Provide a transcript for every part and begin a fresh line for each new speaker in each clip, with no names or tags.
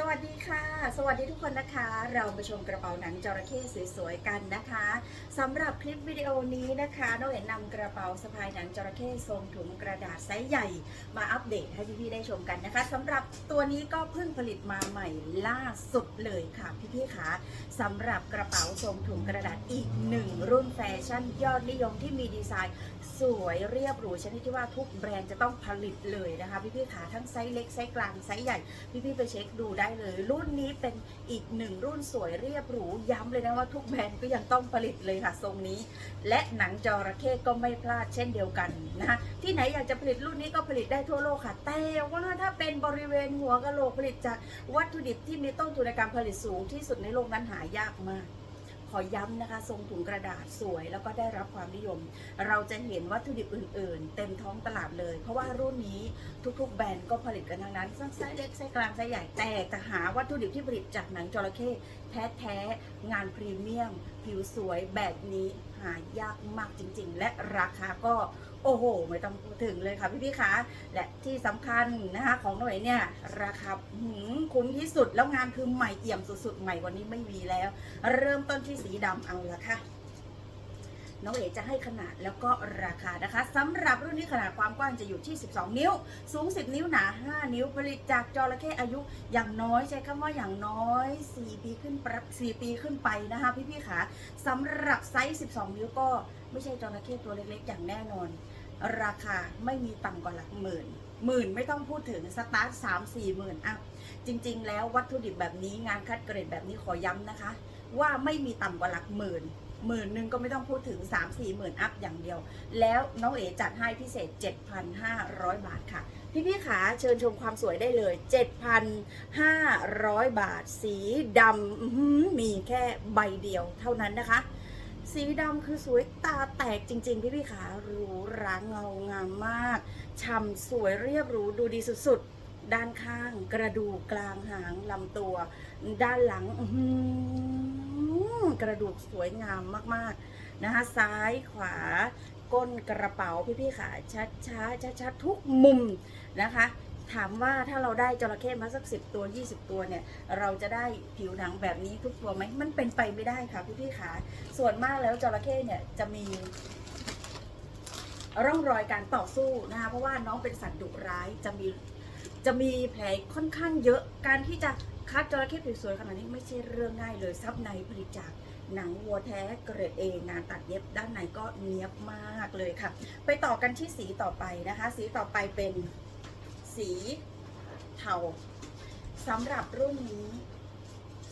สวัสดีค่ะ สวัสดีทุกคนนะคะ เรามาชมกระเป๋าหนังจระเข้สวยๆกันนะคะสำหรับคลิปวิดีโอนี้นะคะน้องเอ๋นนำกระเป๋าสะพายหนังจระเข้ทรงถุงกระดาษไซส์ใหญ่ มาอัปเดตให้พี่ๆได้ชมกันนะคะสำหรับตัวนี้ก็เพิ่งผลิตมาใหม่ล่าสุดเลยค่ะพี่ๆคะสำหรับกระเป๋าทรงถุงกระดาษอีกหนึ่งรุ่นแฟชั่นยอดนิยมที่มีดีไซน์ สวยเรียบหรูชนิดที่ว่าทุกแบรนด์จะต้องผลิตเลยนะคะพี่ๆขาทั้งไซส์เล็กไซส์กลางไซส์ใหญ่พี่ๆไปเช็คดูได้ได้เลย รุ่นนี้เป็นอีกหนึ่งรุ่นสวยเรียบหรูย้ำเลยนะว่าทุกแบรนด์ก็ยังต้องผลิตเลยค่ะทรงนี้ และหนังจระเข้ก็ไม่พลาดเช่นเดียวกันนะคะที่ไหนอยากจะผลิตรุ่นนี้ก็ผลิตได้ทั่วโลกค่ะ แต่ว่าถ้าเป็นบริเวณหัวกะโหลกผลิตจากวัตถุดิบที่มีต้นทุนในการผลิตสูงที่สุดในโลกนั้นหายากมาก อย้ำนะคะ ทรงถุงกระดาษสวย แล้วก็ได้รับความนิยม เราจะเห็นวัตถุดิบอื่น ๆ เต็มท้องตลาดเลย เพราะว่ารุ่นนี้ทุก ๆ แบรนด์ก็ผลิตกันทั้งนั้นไซส์เล็กไซส์กลางไซส์ใหญ่แต่จะหาวัตถุดิบที่ผลิตจากหนังจระเข้แท้ ๆ งานพรีเมียม ผิวสวยแบบนี้หายากมากจริง ๆ และราคาก็โอ้โห ไม่ต้องพูดถึงเลยค่ะพี่ๆคะและที่สำคัญนะคะของหน่วยเนี่ย ราคาหืมคุ้มที่สุดแล้วงานคือใหม่เอี่ยมสุดๆ ใหม่วันนี้ไม่มีแล้ว เริ่มต้นที่สีดำเอาละค่ะ น้องเอ๋จะให้ขนาดแล้วก็ราคานะคะสำหรับรุ่นนี้ขนาดความกว้างจะอยู่ที่ 12 นิ้ว สูง 10 นิ้วหนา 5 นิ้วผลิตจากจระเข้อายุอย่างน้อยใช้คำว่าอย่างน้อย 4 ปีขึ้นปรับ4ปีขึ้นไปนะคะพี่ๆค่ะสำหรับไซส์ 12 นิ้วก็ไม่ใช่จระเข้ตัวเล็กๆ อย่างแน่นอน ราคาไม่มีต่ำกว่าหลักหมื่นหมื่นไม่ต้องพูดถึงสตาร์ทสามสี่หมื่นอะจริง ๆ แล้ววัตถุดิบแบบนี้งานคัดเกรดแบบนี้ขอย้ำนะคะ ว่าไม่มีต่ำกว่าหลักหมื่น หมื่นหนึ่งก็ไม่ต้องพูดถึง 3 4หมื่นอัพอย่างเดียว แล้วน้องเอ๋จัดให้พิเศษ 7,500 บาทค่ะ พี่ๆขาเชิญชมความสวยได้เลย 7,500 บาท สีดำมีแค่ใบเดียวเท่านั้นนะคะ สีดำคือสวยตาแตกจริง ๆ พี่ๆขาหรูหราเงางามมากฉ่ำสวยเรียบรูดูดีสุดๆ ด้านข้างกระดูกกลางหางลำตัว ด้านหลังอื กระดูกสวยงามมากๆนะคะ ซ้ายขวาก้นกระเป๋าพี่ๆค่ะชัดช้าชัดชัดๆทุกมุมนะคะ ถามว่าถ้าเราได้จระเข้มาสักสิบตัว 20 ตัวเนี่ย เราจะได้ผิวหนังแบบนี้ทุกตัวไหมมันเป็นไปไม่ได้ค่ะพี่ๆค่ะส่วนมากแล้วจระเข้เนี่ยจะมีร่องรอยการต่อสู้นะคะเพราะว่าน้องเป็นสัตว์ดุร้ายจะมีจะมีแผลค่อนข้างเยอะการที่จะ คัดจระเข้สวยขนาดนี้ไม่ใช่เรื่องง่ายเลยซับในผลิตจากหนังวัวแท้เกรดเองานตัดเย็บด้านในก็เนียบมากเลยค่ะ ไปต่อกันที่สีต่อไปนะคะ สีต่อไปเป็นสีเทาสำหรับรุ่นนี้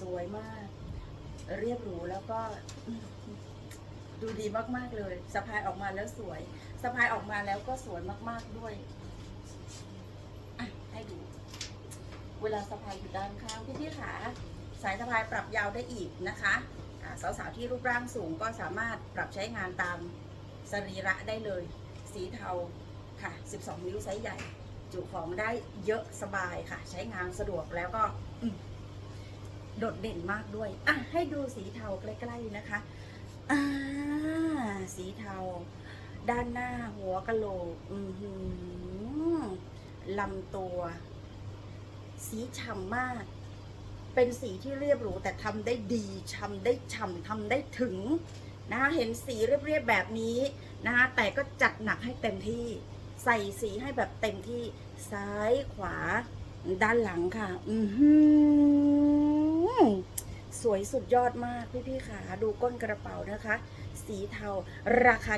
สวยมาก เรียบหรูแล้วก็ดูดีมากๆเลยสะพายออกมาแล้วสวยสะพายออกมาแล้วก็สวยมากๆด้วยอะให้ดู เวลาสะพายอยู่ด้านข้างพี่พี่ขาสายสะพายปรับยาวได้อีกนะคะสาวๆที่รูปร่างสูงก็สามารถปรับใช้งานตามสรีระได้เลย สีเทาค่ะ 12 นิ้วไซส์ใหญ่ จุของได้เยอะสบายค่ะ ใช้งานสะดวกแล้วก็โดดเด่นมากด้วยอะให้ดูสีเทาใกล้ ๆนะคะอ่าสีเทา ด้านหน้าหัวกะโหลก อือหือลำตัว สีฉ่ำมาก เป็นสีที่เรียบหรูแต่ทำได้ดีทำได้ฉ่ำทำได้ถึงนะคะเห็นสีเรียบๆแบบนี้นะคะแต่ก็จัดหนักให้เต็มที่ ใส่สีให้แบบเต็มที่ซ้ายขวาด้านหลังค่ะ อือหือสวยสุดยอดมากพี่ๆค่ะดูก้นกระเป๋านะคะ สีเทาราคา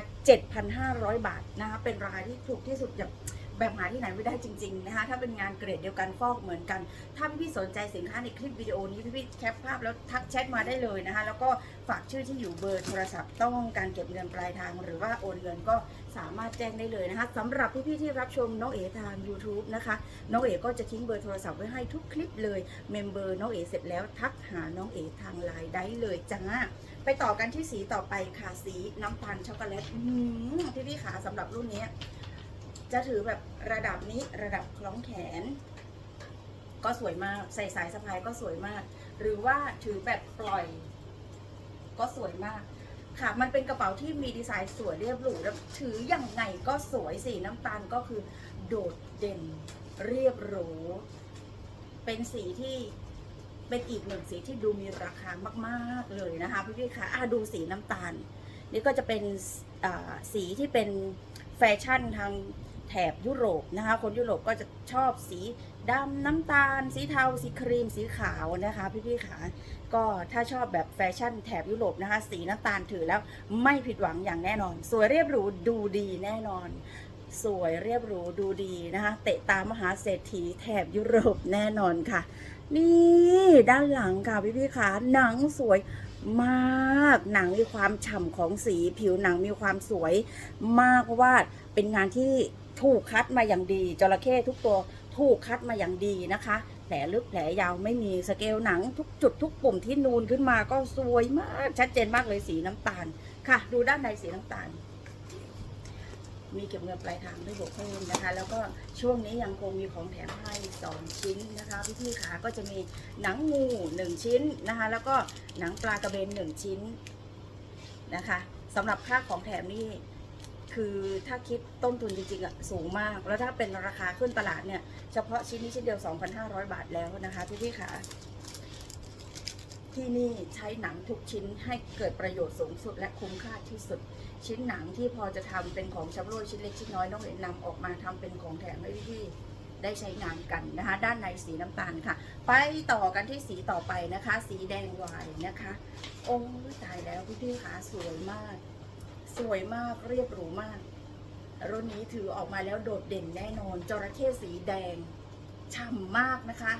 7,500 บาทนะคะเป็นราคาที่ถูกที่สุดแบบ แบบหาที่ไหนไม่ได้จริงๆนะคะถ้าเป็นงานเกรดเดียวกันฟอกเหมือนกัน ถ้าพี่ๆสนใจสินค้าในคลิปวิดีโอนี้พี่ๆแคปภาพแล้วทักแชทมาได้เลยนะคะแล้วก็ฝากชื่อที่อยู่เบอร์โทรศัพท์ ต้องการเก็บเงินปลายทางหรือว่าโอนเงินก็สามารถแจ้งได้เลยนะคะสำหรับพี่ๆที่รับชมน้องเอ๋ทาง YouTube นะคะน้องเอ๋ก็จะทิ้งเบอร์โทรศัพท์ไว้ให้ทุกคลิปเลยเมมเบอร์น้องเอ๋เสร็จแล้วทักหาน้องเอ๋ทางไลน์ได้เลยจ้าไปต่อกันที่สีต่อไปค่ะสีน้ำตาลช็อกโกแลตพี่พี่ๆขาสำหรับรุ่นนี้ จะถือแบบระดับนี้ระดับคล้องแขน ก็สวยมาก ใส่สายสะพายก็สวยมาก หรือว่าถือแบบปล่อย ก็สวยมาก ค่ะ มันเป็นกระเป๋าที่มีดีไซน์สวยเรียบหรูแล้วถืออย่างไงก็สวยสีน้ำตาลก็คือ โดดเด่น เรียบหรูเป็นสีที่เป็นอีกหนึ่งสีที่ดูมีราคามากๆเลยนะคะพี่พี่ๆคะอะดูสีน้ำตาล นี่ก็จะเป็นสีที่เป็นแฟชั่นทาง แถบยุโรปนะคะ คนยุโรปก็จะชอบสีดำน้ำตาล สีเทา สีครีม สีขาวนะคะพี่พี่ๆขาก็ถ้าชอบแบบแฟชั่นแถบยุโรปนะคะ สีน้ำตาลถือแล้วไม่ผิดหวังอย่างแน่นอน สวยเรียบหรูดูดีแน่นอน สวยเรียบหรูดูดีนะคะ เตะตามหาเศรษฐีแถบยุโรปแน่นอนค่ะ นี่ด้านหลังค่ะพี่พี่ๆขาหนังสวยมากหนังมีความฉ่ำของสีผิวหนังมีความสวยมากเพราะว่าเป็นงานที่ ถูกคัดมาอย่างดีจระเข้ทุกตัวถูกคัดมาอย่างดีนะคะ แผลลึกแผลยาวไม่มีสเกลหนังทุกจุดทุกปุ่มที่นูนขึ้นมาก็สวยมากชัดเจนมากเลยสีน้ำตาลค่ะ ดูด้านในสีน้ำตาล มีเก็บเงินปลายทางด้วยบวกเพิ่มนะคะ แล้วก็ช่วงนี้ยังคงมีของแถมให้สองชิ้นนะคะพี่ๆขาก็จะมีหนังงูหนึ่งชิ้นนะคะ แล้วก็หนังปลากระเบนหนึ่งชิ้นนะคะสำหรับค่าของแถมนี่ คือถ้าคิดต้นทุนจริงๆอะสูงมาก แล้วถ้าเป็นราคาขึ้นตลาดเนี่ย เฉพาะชิ้นนี้ชิ้นเดียว 2,500 บาทแล้วนะคะพี่ๆขาที่นี่ใช้หนังทุกชิ้นให้เกิดประโยชน์สูงสุดและคุ้มค่าที่สุด ชิ้นหนังที่พอจะทำเป็นของชำร่วยชิ้นเล็กชิ้นน้อยน้องเอ๋นำออกมาทำเป็นของแถมให้พี่ๆได้ใช้งานกันนะคะ ด้านในสีน้ำตาลค่ะ ไปต่อกันที่สีต่อไปนะคะ สีแดงวายนะคะโอ้ยตายแล้วพี่ๆคะสวยมาก สวยมากเรียบหรูมาก รุ่นนี้ถือออกมาแล้วโดดเด่นแน่นอนจระเข้สีแดงฉ่ำมากนะคะ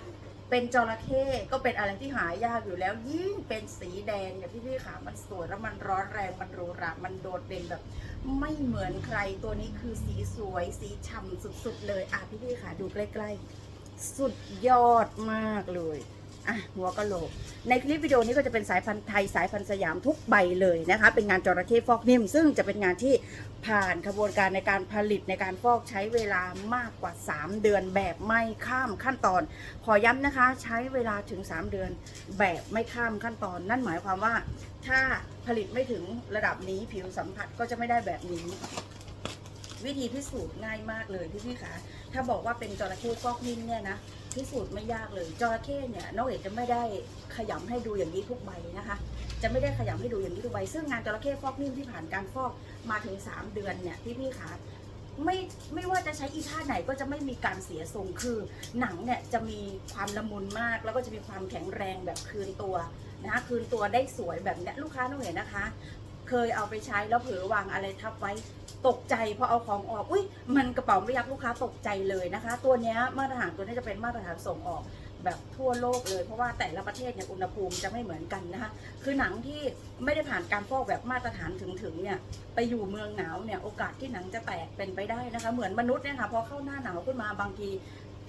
เป็นจระเข้ก็เป็นอะไรที่หายากอยู่แล้ว ยิ่งเป็นสีแดงเนี่ยพี่ๆขามันสวยแล้วมันร้อนแรงมันหรูหรามันโดดเด่นแบบ ไม่เหมือนใครตัวนี้คือสีสวยสีฉ่ำสุดๆเลยอะพี่ๆขาดูใกล้ ๆ สุดยอดมากเลย อะหัวกะโหลก ในคลิปวิดีโอนี้ก็จะเป็นสายพันธุ์ไทยสายพันธุ์สยามทุกใบเลยนะคะ เป็นงานจระเข้ฟอกนิ่ม ซึ่งจะเป็นงานที่ผ่านกระบวนการในการผลิตในการฟอกใช้เวลามากกว่า 3 เดือนแบบไม่ข้ามขั้นตอน ขอย้ำนะคะ ใช้เวลาถึง 3 เดือนแบบไม่ข้ามขั้นตอน นั่นหมายความว่า ถ้าผลิตไม่ถึงระดับนี้ผิวสัมผัสก็จะไม่ได้แบบนี้ วิธีพิสูจน์ง่ายมากเลยพี่พี่คะถ้าบอกว่าเป็นจระเข้ฟอกนิ่มเนี่ยนะพิสูจน์ไม่ยากเลยจระเข้เนี่ยน้องเอกจะไม่ได้ขยำให้ดูอย่างนี้ทุกใบนะคะ จะไม่ได้ขยำให้ดูอย่างนี้ทุกใบ ซึ่งงานจระเข้ฟอกนิ่มที่ผ่านการฟอกมาถึง 3 เดือนเนี่ยพี่พี่คะไม่ไม่ว่าจะใช้อีท่าไหนก็จะไม่มีการเสียทรงคือหนังเนี่ยจะมีความละมุนมาก แล้วก็จะมีความแข็งแรงแบบคืนตัวนะคะคืนตัวได้สวยแบบนี้ลูกค้าน้องเห็นนะคะ เคยเอาไปใช้แล้วเผลอวางอะไรทับไว้ ตกใจพอเอาของออก อุ้ยมันกระเป๋าไม่ยักลูกค้าตกใจเลยนะคะ ตัวนี้มาตรฐานตัวนี้จะเป็นมาตรฐานส่งออกแบบทั่วโลกเลยเพราะว่าแต่ละประเทศเนี่ยอุณหภูมิจะไม่เหมือนกันนะคะคือหนังที่ไม่ได้ผ่านการฟอกแบบมาตรฐานถึงๆเนี่ยไปอยู่เมืองหนาวเนี่ยโอกาสที่หนังจะแตกเป็นไปได้นะคะ เหมือนมนุษย์เนี่ยค่ะพอเข้าหน้าหนาวขึ้นมาบางที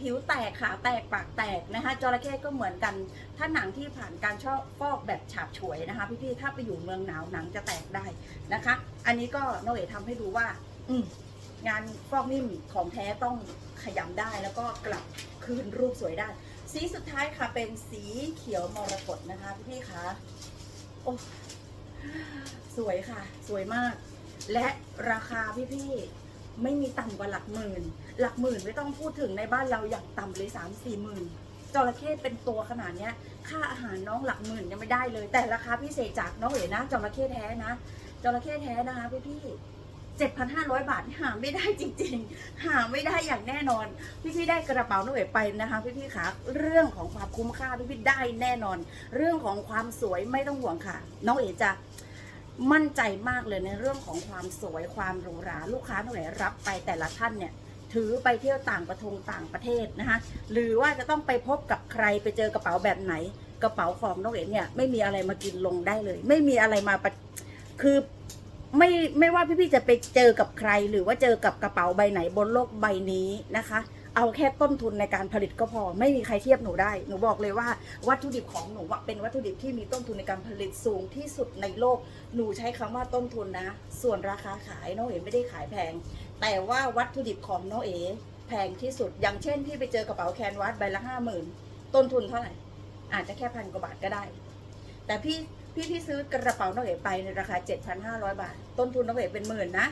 ผิวแตกขาแตกปากแตกนะคะจระเข้ก็เหมือนกัน ถ้าหนังที่ผ่านการชอบฟอกแบบฉาบฉวยนะคะ พี่ๆถ้าไปอยู่เมืองหนาวหนังจะแตกได้นะคะ อันนี้ก็น้องเอ๋ทำให้ดูว่า อืมงานฟอกนิ่มของแท้ต้องขยำได้แล้วก็กลับคืนรูปสวยได้ สีสุดท้ายค่ะเป็นสีเขียวมรกตนะคะพี่ๆคะโอ้สวยค่ะ สวยมาก และราคาพี่ๆไม่มีต่ำกว่าหลักหมื่น หลักหมื่นไม่ต้องพูดถึงในบ้านเราอย่างต่ำเลยสามสี่หมื่นจระเข้เป็นตัวขนาดเนี้ย ค่าอาหารน้องหลักหมื่นยังไม่ได้เลย แต่ราคาพิเศษจากน้องเอ๋นะจระเข้แท้นะ จระเข้แท้นะคะพี่พี่เจ็ดพันห้าร้อยบาทหาไม่ได้จริงๆ หาไม่ได้อย่างแน่นอน พี่พี่ได้กระเป๋าน้องเอ๋ไปนะคะพี่พี่คะเรื่องของความคุ้มค่าพี่พี่ได้แน่นอน เรื่องของความสวยไม่ต้องห่วงค่ะ น้องเอ๋จะมั่นใจมากเลยในเรื่องของความสวยความหรูหราลูกค้าเท่าไหร่รับไปแต่ละท่านเนี่ยถือไปเที่ยวต่างประทงต่างประเทศนะคะหรือว่าจะต้องไปพบกับใครไปเจอกระเป๋าแบบไหน กระเป๋าของน้องเอ๋เนี่ยไม่มีอะไรมากินลงได้เลย ไม่มีอะไรมาประ คือไม่ไม่ว่าพี่ๆจะไปเจอกับใคร หรือว่าเจอกับกระเป๋าใบไหนบนโลกใบนี้นะคะ เอาแค่ต้นทุนในการผลิตก็พอ ไม่มีใครเทียบหนูได้ หนูบอกเลยว่าวัตถุดิบของหนูเป็นวัตถุดิบที่มีต้นทุนในการผลิตสูงที่สุดในโลก หนูใช้คำว่าต้นทุนนะ ส่วนราคาขายน้องเอ๋ไม่ได้ขายแพง แต่ว่าวัตถุดิบของน้องเอ๋แพงที่สุด อย่างเช่นพี่ไปเจอกระเป๋าแคนวาสใบละห้าหมื่นต้นทุนเท่าไหร่อาจจะแค่พันกว่าบาทก็ได้ แต่พี่ พี่พี่ซื้อกระเป๋าน้องเอ๋ไปในราคา 7,500 บาท ต้นทุนน้องเอ๋เป็นหมื่นนะ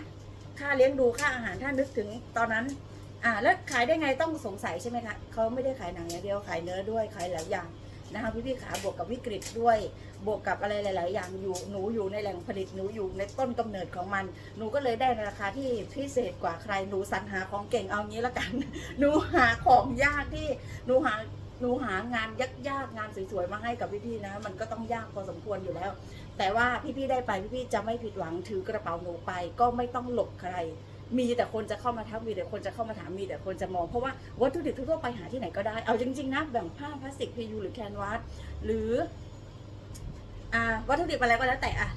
ค่าเลี้ยงดูค่าอาหารถ้านึกถึงตอนนั้น อ่า แล้วขายได้ไงต้องสงสัยใช่ไหมคะเขาไม่ได้ขายหนังอย่างเดียวขายเนื้อด้วยขายหลายอย่างนะคะพี่พี่ขาบวกกับวิกฤตด้วย บวกกับอะไรหลาย ๆ อย่างอยู่หนูอยู่ในแหล่งผลิตหนูอยู่ในต้นกำเนิดของมัน หนูก็เลยได้ในราคาที่พิเศษกว่าใครหนูสรรหาของเก่งเอางี้ละกัน หนูหาของยากที่หนูหา หนูหางานยากๆงานสวยๆมาให้กับพี่ๆนะ มันก็ต้องยากพอสมควรอยู่แล้ว แต่ว่าพี่ๆได้ไปพี่ๆจะไม่ผิดหวังถือกระเป๋าหนูไป ก็ไม่ต้องหลบใคร มีแต่คนจะเข้ามาทักมีแต่คนจะเข้ามาถามมีแต่คนจะมองเพราะว่าวัตถุดิบทั่วไปหาที่ไหนก็ได้เอาจริงๆนะแบบผ้าพลาสติกพียูหรือแคนวาสหรืออวัตถุดิบอะไรก็แล้วแต่อะ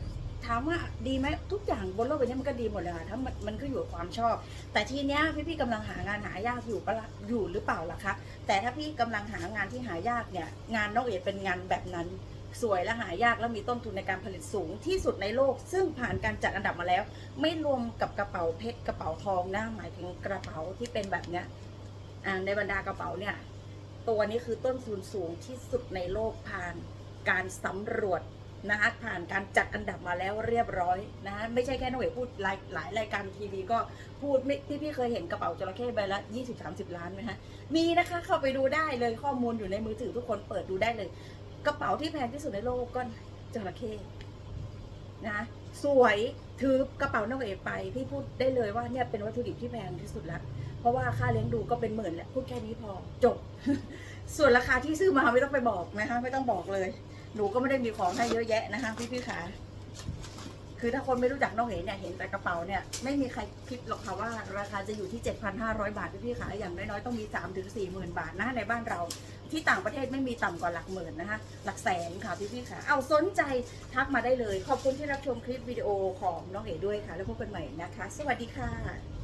ถามว่าดีไหม ทุกอย่างบนโลกใบนี้มันก็ดีหมดเลยค่ะถ้ามันมันก็อยู่กับความชอบ แต่ทีเนี้ยพี่พี่กำลังหางานหายากอยู่ปะละอยู่หรือเปล่าล่ะคะแต่ถ้าพี่กำลังหางานที่หายากเนี่ยงานนอกเอกเป็นงานแบบนั้น สวยและหายากแล้วมีต้นทุนในการผลิตสูงที่สุดในโลก ซึ่งผ่านการจัดอันดับมาแล้ว ไม่รวมกับกระเป๋าเพชรกระเป๋าทองนะหมายถึงกระเป๋าที่เป็นแบบเนี้ยอ่าในบรรดากระเป๋าเนี่ยตัวนี้คือต้นทุนสูงที่สุดในโลกผ่านการสำรวจ นะคะผ่านการจัดอันดับมาแล้วเรียบร้อยนะคะไม่ใช่แค่น้องเอ๋พูดหลายหลายรายการทีวีก็พูดไม่ที่พี่เคยเห็นกระเป๋าจระเข้ใบละ 20 30 ล้านไหมฮะมีนะคะเข้าไปดูได้เลยข้อมูลอยู่ในมือถือทุกคนเปิดดูได้เลย กระเป๋าที่แพงที่สุดในโลกก็จระเข้นะสวยถือกระเป๋าน้องเอ๋ไปพี่พูดได้เลยว่าเนี่ยเป็นวัตถุดิบที่แพงที่สุดแล้วเพราะว่าค่าเลี้ยงดูก็เป็นหมื่นแหละพูดแค่นี้พอจบ ส่วนราคาที่ซื้อมาไม่ต้องไปบอกนะคะไม่ต้องบอกเลย หนูก็ไม่ได้มีของให้เยอะแยะนะคะ พี่พี่ขาคือถ้าคนไม่รู้จักน้องเห็นเนี่ยเห็นแต่กระเป๋าเนี่ยไม่มีใครคิดหรอกค่ะว่า ราคาจะอยู่ที่ 7,500 บาทพี่พี่ขาอย่างน้อยๆต้องมี3ถึง4หมื่นบาทนะในบ้านเรา ที่ต่างประเทศไม่มีต่ำกว่าหลักหมื่นนะคะ หลักแสนค่ะพี่พี่ขาเอาสนใจทักมาได้เลย ขอบคุณที่รับชมคลิปวิดีโอของน้องเอ๋ด้วยค่ะ แล้วพบกันใหม่นะคะ สวัสดีค่ะ